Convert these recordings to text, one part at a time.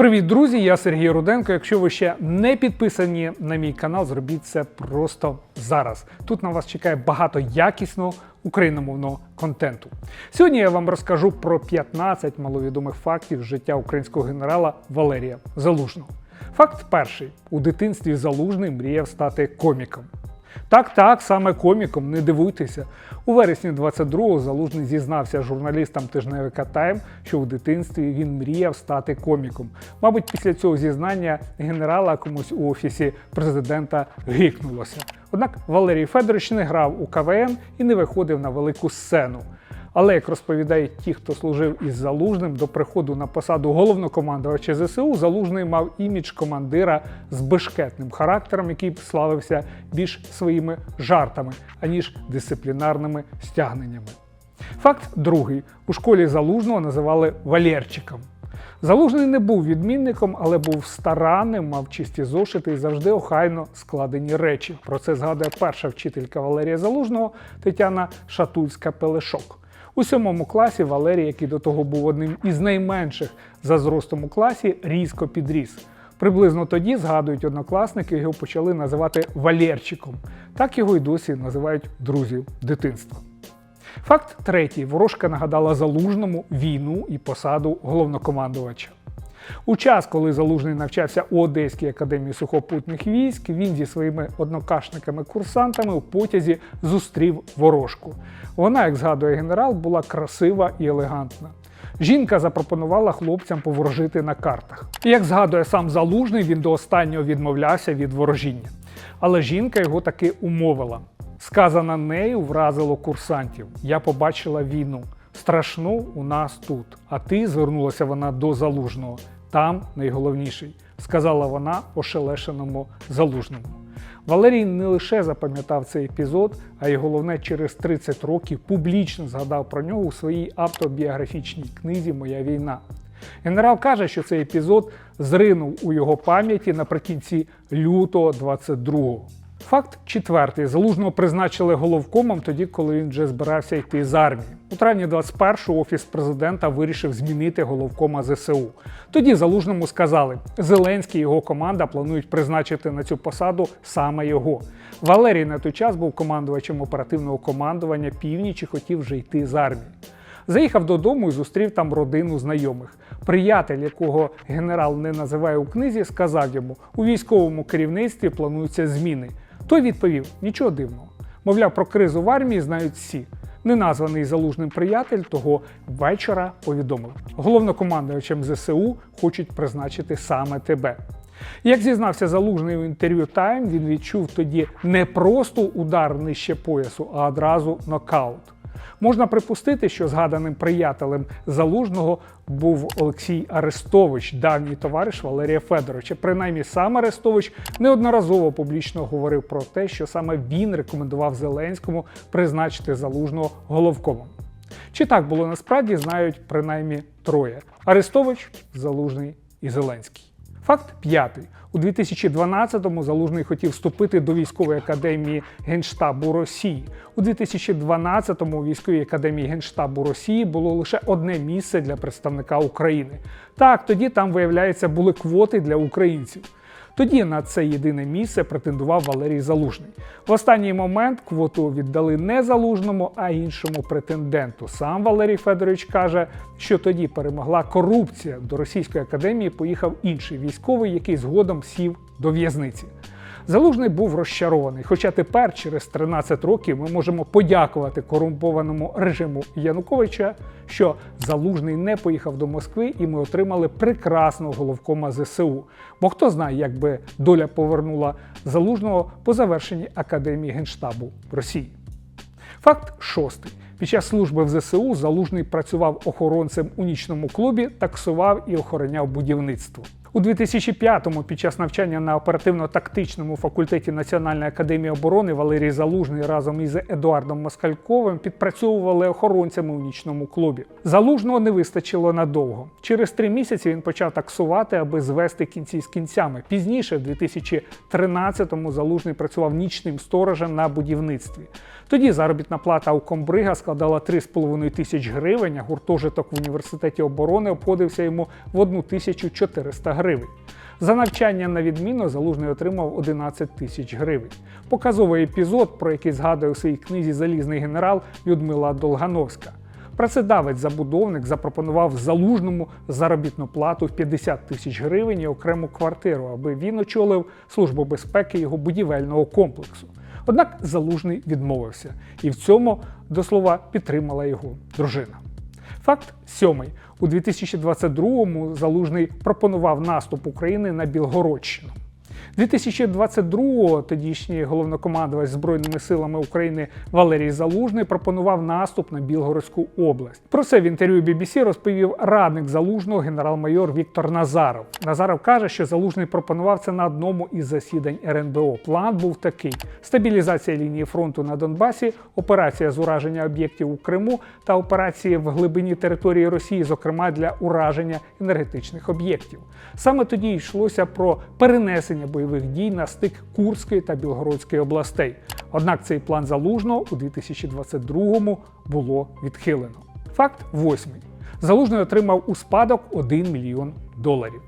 Привіт, друзі! Я Сергій Руденко. Якщо ви ще не підписані на мій канал, зробіть це просто зараз. Тут на вас чекає багато якісного україномовного контенту. Сьогодні я вам розкажу про 15 маловідомих фактів життя українського генерала Валерія Залужного. Факт перший: у дитинстві Залужний мріяв стати коміком. Так, так, саме коміком, не дивуйтеся. У вересні 22-го Залужний зізнався журналістам тижневика Тайм, що в дитинстві він мріяв стати коміком. Мабуть, після цього зізнання генерала комусь у офісі президента гикнулося. Однак Валерій Федорович не грав у КВН і не виходив на велику сцену. Але як розповідають ті, хто служив із Залужним до приходу на посаду головнокомандувача ЗСУ, Залужний мав імідж командира з бешкетним характером, який славився більш своїми жартами, аніж дисциплінарними стягненнями. Факт другий: у школі Залужного називали Валєрчиком. Залужний не був відмінником, але був старанним, мав чисті зошити і завжди охайно складені речі. Про це згадує перша вчителька Валерія Залужного Тетяна Шатульська-Пелешок. У сьомому класі Валерій, який до того був одним із найменших за зростом у класі, різко підріс. Приблизно тоді, згадують однокласники, його почали називати Валєрчиком. Так його й досі називають друзів дитинства. Факт третій. Ворожка нагадала Залужному війну і посаду головнокомандувача. У час, коли Залужний навчався у Одеській академії сухопутних військ, він зі своїми однокашниками-курсантами у потязі зустрів ворожку. Вона, як згадує генерал, була красива і елегантна. Жінка запропонувала хлопцям поворожити на картах. І як згадує сам Залужний, він до останнього відмовлявся від ворожіння. Але жінка його таки умовила. Сказане нею вразило курсантів. Я побачила війну. Страшну у нас тут. А ти звернулася вона до залужного. Там найголовніший, сказала вона ошелешеному залужному. Валерій не лише запам'ятав цей епізод, а й головне, через 30 років публічно згадав про нього у своїй автобіографічній книзі Моя війна. Генерал каже, що цей епізод зринув у його пам'яті наприкінці лютого 22-го. Факт четвертий. Залужного призначили головкомом тоді, коли він вже збирався йти з армії. У травні 21-го офіс президента вирішив змінити головкома ЗСУ. Тоді залужному сказали, Зеленський і його команда планують призначити на цю посаду саме його. Валерій на той час був командувачем оперативного командування північ і хотів вже йти з армії. Заїхав додому і зустрів там родину знайомих. Приятель, якого генерал не називає у книзі, сказав йому: у військовому керівництві плануються зміни. Той відповів: нічого дивного. Мовляв, про кризу в армії знають всі. Неназваний залужним приятель того вечора повідомив: головнокомандувачем ЗСУ хочуть призначити саме тебе. Як зізнався залужний у інтерв'ю Time, він відчув тоді не просто удар нижче поясу, а одразу нокаут. Можна припустити, що згаданим приятелем залужного був Олексій Арестович, давній товариш Валерія Федоровича. Принаймні сам Арестович неодноразово публічно говорив про те, що саме він рекомендував Зеленському призначити залужного головкомом. Чи так було насправді, знають принаймні троє: Арестович, Залужний і Зеленський. Факт п'ятий. У 2012-му Залужний хотів вступити до військової академії Генштабу Росії. У 2012-му у військовій академії Генштабу Росії було лише одне місце для представника України. Так, тоді там, виявляється, були квоти для українців. Тоді на це єдине місце претендував Валерій Залужний. В останній момент квоту віддали не залужному, а іншому претенденту. Сам Валерій Федорович каже, що тоді перемогла корупція. До російської академії поїхав інший військовий, який згодом сів до в'язниці. Залужний був розчарований. Хоча тепер, через 13 років, ми можемо подякувати корумпованому режиму Януковича, що Залужний не поїхав до Москви, і ми отримали прекрасного головкома ЗСУ. Бо хто знає, як би доля повернула залужного по завершенні академії генштабу Росії. Факт шостий. Під час служби в ЗСУ Залужний працював охоронцем у нічному клубі, таксував і охороняв будівництво. У 2005-му під час навчання на оперативно-тактичному факультеті Національної академії оборони Валерій Залужний разом із Едуардом Москальковим підпрацьовували охоронцями у нічному клубі. Залужного не вистачило надовго. Через три місяці він почав таксувати, аби звести кінці з кінцями. Пізніше, в 2013-му, Залужний працював нічним сторожем на будівництві. Тоді заробітна плата у комбрига складала 3,5 тисяч гривень, а гуртожиток в університеті оборони обходився йому в 1400 гривень. За навчання на відміну залужний отримав 11 тисяч гривень. Показовий епізод, про який згадує у своїй книзі Залізний генерал Людмила Долгановська. Працедавець-забудовник запропонував залужному заробітну плату в 50 тисяч гривень і окрему квартиру, аби він очолив службу безпеки його будівельного комплексу. Однак залужний відмовився, і в цьому до слова підтримала його дружина. Факт сьомий. У 2022-му Залужний пропонував наступ України на Білгородщину. 2022-го тодішній головнокомандувач Збройними силами України Валерій Залужний пропонував наступ на Білгородську область. Про це в інтерв'ю BBC розповів радник залужного генерал-майор Віктор Назаров. Назаров каже, що залужний пропонував це на одному із засідань РНБО. План був такий: стабілізація лінії фронту на Донбасі, операція з ураження об'єктів у Криму та операції в глибині території Росії, зокрема для ураження енергетичних об'єктів. Саме тоді йшлося про перенесення бойових дій на стик Курської та Білгородської областей. Однак цей план залужного у 2022-му було відхилено. Факт восьмий. Залужний отримав у спадок 1 мільйон доларів.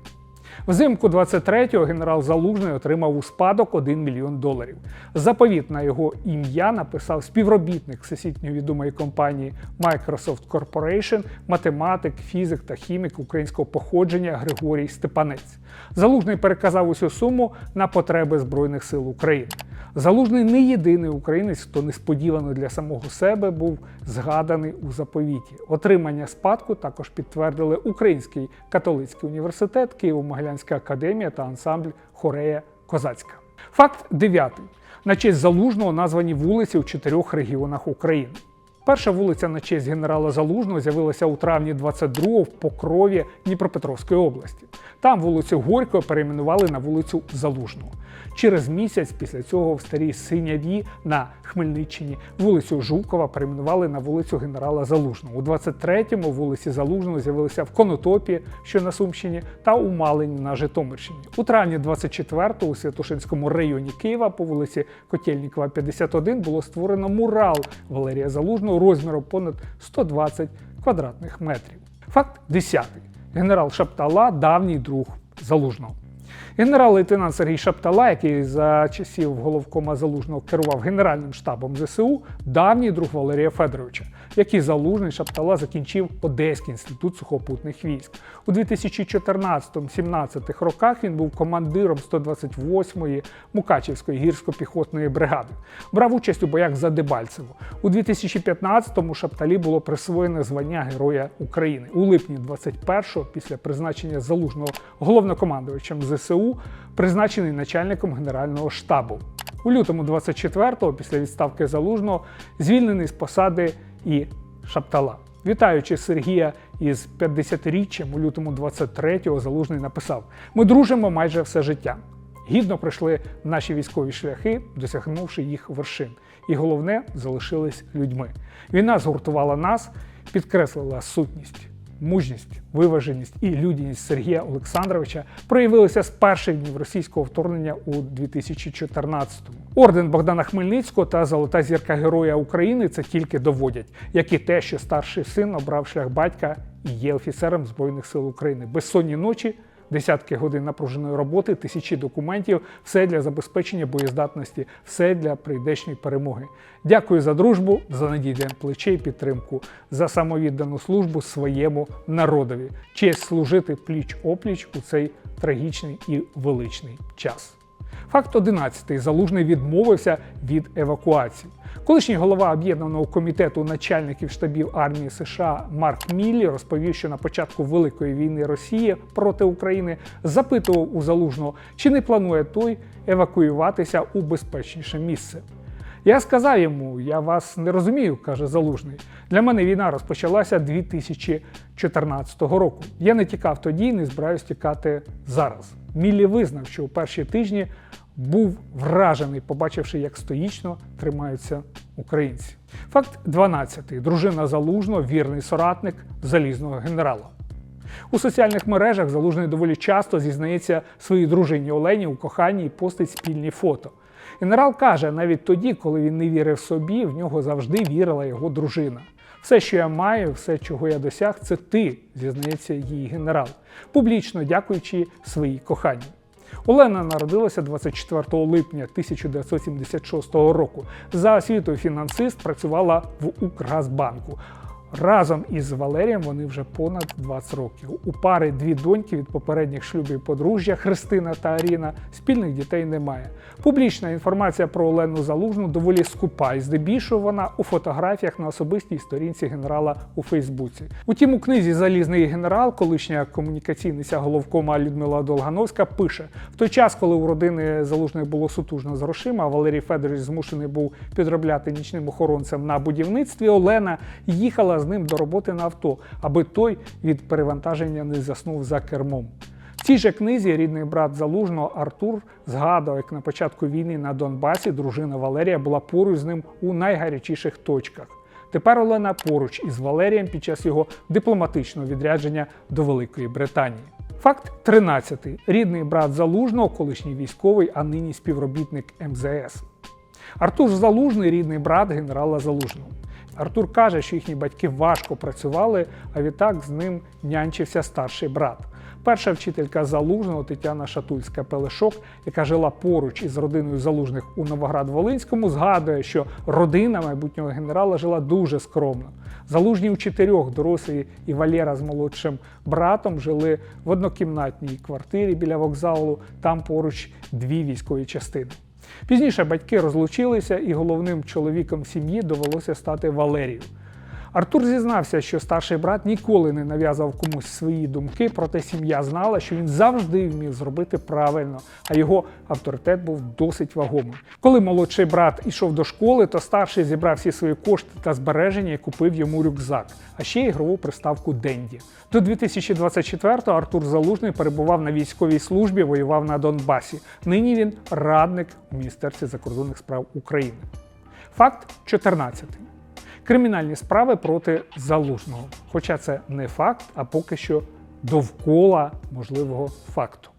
Взимку 23-го генерал Залужний отримав у спадок 1 мільйон доларів. Заповіт на його ім'я написав співробітник всесвітньої відомої компанії Microsoft Corporation, математик, фізик та хімік українського походження Григорій Степанець. Залужний переказав усю суму на потреби Збройних сил України. Залужний не єдиний українець, хто несподівано для самого себе був згаданий у заповіті. Отримання спадку також підтвердили Український католицький університет, Києво-Могилянська академія та ансамбль Хорея Козацька. Факт дев'ятий. На честь залужного названі вулиці у чотирьох регіонах України. Перша вулиця на честь генерала Залужного з'явилася у травні 22-го в Покрові Дніпропетровської області. Там вулицю Горького перейменували на вулицю Залужного. Через місяць після цього в старій Синяві на Хмельниччині вулицю Жукова перейменували на вулицю генерала Залужного. У 23-му вулиці Залужного з'явилися в Конотопі, що на Сумщині, та у Малині на Житомирщині. У травні 24-го у Святошинському районі Києва по вулиці Котельнікова, 51 було створено мурал Валерія Залужного розміром понад 120 квадратних метрів. Факт 10. Генерал Шаптала давній друг Залужного. Генерал-лейтенант Сергій Шаптала, який за часів головкома Залужного керував Генеральним штабом ЗСУ, давній друг Валерія Федоровича, який залужний Шаптала закінчив Одеський інститут сухопутних військ. У 2014-17 роках він був командиром 128-ї Мукачівської гірсько-піхотної бригади. Брав участь у боях за Дебальцево. У 2015-му Шапталі було присвоєне звання Героя України. У липні 21-го, після призначення залужного головнокомандувачем ЗСУ, призначений начальником Генерального штабу. У лютому 24-го, після відставки залужного, звільнений з посади і Шаптала. Вітаючи Сергія із 50-річчям, у лютому 23-го залужний написав: Ми дружимо майже все життя. Гідно пройшли наші військові шляхи, досягнувши їх вершин. І головне, залишились людьми. Війна згуртувала нас, підкреслила сутність. Мужність, виваженість і людяність Сергія Олександровича проявилися з перших днів російського вторгнення у 2014-му. Орден Богдана Хмельницького та Золота зірка Героя України це тільки доводять, як і те, що старший син обрав шлях батька і є офіцером Збройних сил України. Безсонні ночі, десятки годин напруженої роботи, тисячі документів, все для забезпечення боєздатності, все для прийдешньої перемоги. Дякую за дружбу, за надійне плече і підтримку, за самовіддану службу своєму народові. Честь служити пліч опліч у цей трагічний і величний час. Факт 11. Залужний відмовився від евакуації. Колишній голова об'єднаного комітету начальників штабів армії США Марк Міллі розповів, що на початку Великої війни Росії проти України запитував у залужного, чи не планує той евакуюватися у безпечніше місце. Я сказав йому, я вас не розумію, каже Залужний. Для мене війна розпочалася 2014 року. Я не тікав тоді, і не збираюсь тікати зараз. Міллі визнав, що у перші тижні був вражений, побачивши, як стоїчно тримаються українці. Факт 12. Дружина Залужного, вірний соратник залізного генерала. У соціальних мережах Залужний доволі часто зізнається своїй дружині Олені у коханні і постить спільні фото. Генерал каже, навіть тоді, коли він не вірив собі, в нього завжди вірила його дружина. Все, що я маю, все, чого я досяг, це ти, зізнається її генерал, публічно дякуючи своїй коханій. Олена народилася 24 липня 1976 року. За освітою фінансист працювала в Укргазбанку. Разом із Валерієм вони вже понад 20 років. У пари дві доньки від попередніх шлюбів подружжя Христина та Аріна. Спільних дітей немає. Публічна інформація про Олену Залужну доволі скупа, і здебільшого вона у фотографіях на особистій сторінці генерала у Фейсбуці. Утім, у книзі Залізний генерал, колишня комунікаційниця головкома Людмила Долгановська, пише: в той час, коли у родини Залужних було сутужно з грошима, Валерій Федорович змушений був підробляти нічним охоронцем на будівництві. Олена їхала з ним до роботи на авто, аби той від перевантаження не заснув за кермом. В цій же книзі рідний брат Залужного Артур згадував, як на початку війни на Донбасі дружина Валерія була поруч з ним у найгарячіших точках. Тепер Олена поруч із Валерієм під час його дипломатичного відрядження до Великої Британії. Факт 13. Рідний брат Залужного, колишній військовий, а нині співробітник МЗС. Артур Залужний рідний брат генерала Залужного. Артур каже, що їхні батьки важко працювали, а відтак з ним нянчився старший брат. Перша вчителька залужного Тетяна Шатульська Пелешок, яка жила поруч із родиною залужних у Новоград-Волинському, згадує, що родина майбутнього генерала жила дуже скромно. Залужні у чотирьох дорослі і Валера з молодшим братом жили в однокімнатній квартирі біля вокзалу. Там поруч дві військові частини. Пізніше батьки розлучилися, і головним чоловіком сім'ї довелося стати Валерію. Артур зізнався, що старший брат ніколи не нав'язав комусь свої думки, проте сім'я знала, що він завжди вмів зробити правильно, а його авторитет був досить вагомий. Коли молодший брат ішов до школи, то старший зібрав всі свої кошти та збереження і купив йому рюкзак, а ще ігрову приставку Денді. До 2024-го Артур Залужний перебував на військовій службі, воював на Донбасі. Нині він радник у Міністерстві закордонних справ України. Факт 14 кримінальні справи проти залужного. Хоча це не факт, а поки що довкола можливого факту.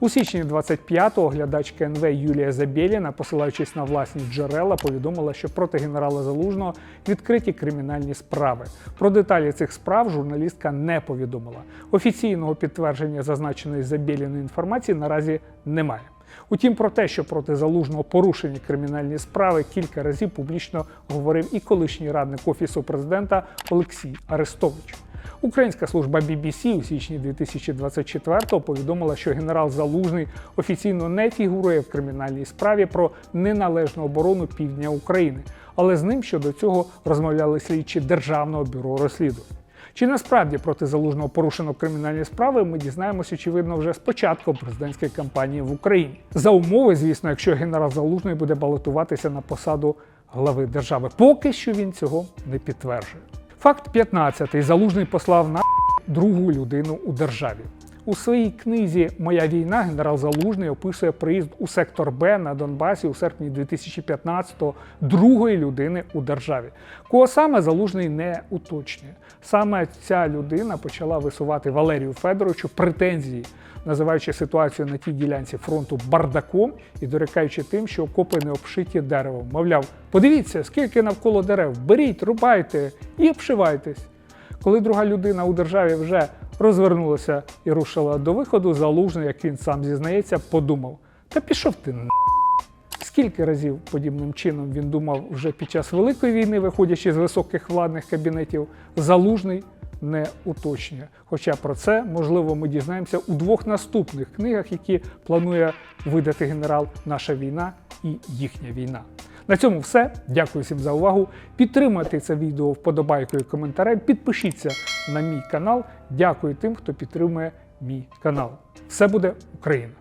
У січні 25-го глядачка НВ Юлія Забєліна, посилаючись на власні джерела, повідомила, що проти генерала Залужного відкриті кримінальні справи. Про деталі цих справ журналістка не повідомила. Офіційного підтвердження зазначеної Забєліною інформації наразі немає. Утім, про те, що проти залужного порушені кримінальні справи, кілька разів публічно говорив і колишній радник офісу президента Олексій Арестович. Українська служба BBC у січні 2024-го повідомила, що генерал Залужний офіційно не фігурує в кримінальній справі про неналежну оборону півдня України, але з ним щодо цього розмовляли слідчі Державного бюро розслідувань. Чи насправді проти залужного порушено кримінальні справи, ми дізнаємося, очевидно, вже з початку президентської кампанії в Україні. За умови, звісно, якщо генерал Залужний буде балотуватися на посаду глави держави. Поки що він цього не підтверджує. Факт 15. Залужний послав на другу людину у державі. У своїй книзі Моя війна генерал Залужний описує приїзд у сектор Б на Донбасі у серпні 2015-го другої людини у державі. Кого саме залужний не уточнює. Саме ця людина почала висувати Валерію Федоровичу претензії, називаючи ситуацію на тій ділянці фронту бардаком і дорікаючи тим, що окопи не обшиті деревом. Мовляв, подивіться, скільки навколо дерев, беріть, рубайте і обшивайтесь. Коли друга людина у державі вже розвернулася і рушила до виходу, залужний, як він сам зізнається, подумав: та пішов ти на. Скільки разів подібним чином він думав вже під час Великої війни, виходячи з високих владних кабінетів, залужний не уточнює. Хоча про це можливо ми дізнаємося у двох наступних книгах, які планує видати генерал Наша війна і їхня війна. На цьому все. Дякую всім за увагу. Підтримайте це відео вподобайкою коментарем. Підпишіться на мій канал. Дякую тим, хто підтримує мій канал. Все буде Україна!